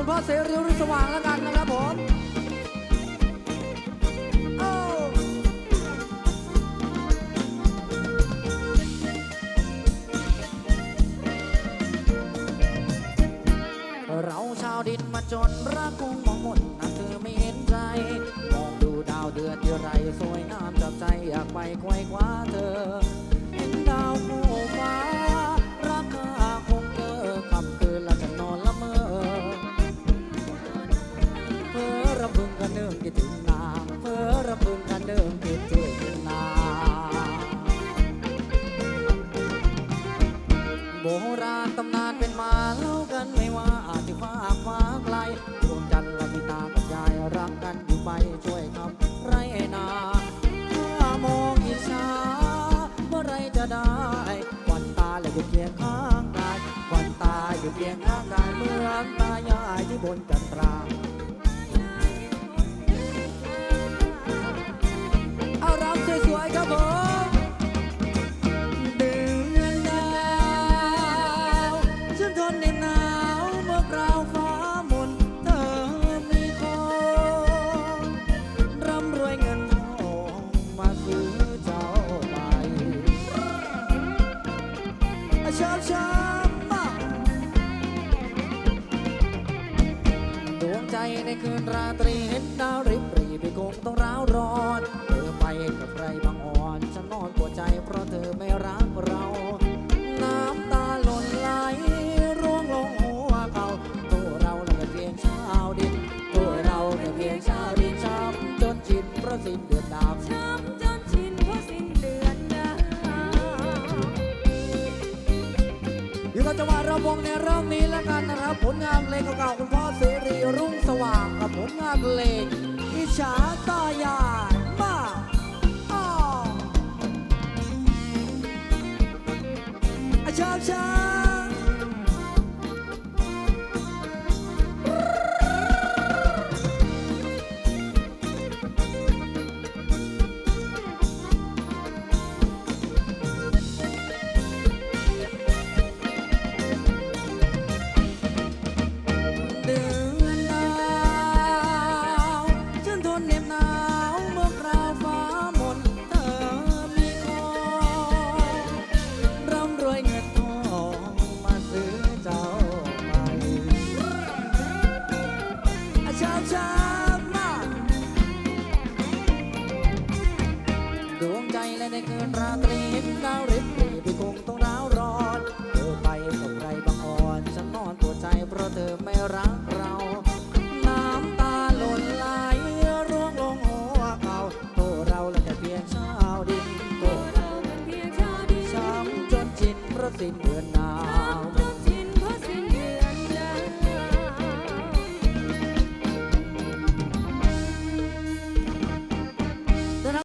คุณพ่อเสรีรุ่งสว่างแล้วกันนะครับผมเราชาวดินมาจนรักคงมองหมนนะเธอไม่เห็นใจ มองดูดาวเดือนที่ไรสวยงามจับใจอยากไปไขว้คว้าายเหมือนตายายที่บนจันทราเอารับสวยๆครับผมเดือนดาวฉันทนเหน็บหนาวเมื่อคราวฟ้ามนเธอมีของร่ำรวยเงินทองมาซื้อเจ้าไปชอบชอบ ในคืนราตรีเห็นดาวริบหรีไปคงต้องร้าวร้อนเธอไปกับใครบางอ่อนฉันนอนปวดใจเพราะเธอไม่รักเรา น้ำตาหล่นไหลร่วงลงหัวเขาตัวเราน่ะเป็นเพียงชาวดินตัวเราเหลือเพียงชาวดินช้ำจนจิตประสิ้นเดือดดาว อยู่กับจังหวะระวงในเรื่องนี้แล้วกันนะครับ ผลงานเพลงเก่าๆคุณพ่อเสรีรุ่งสว่างกับผลงานเพลงอิจฉาตายายมาอ้าวอาชอบชา สิ้นเดือนหนาว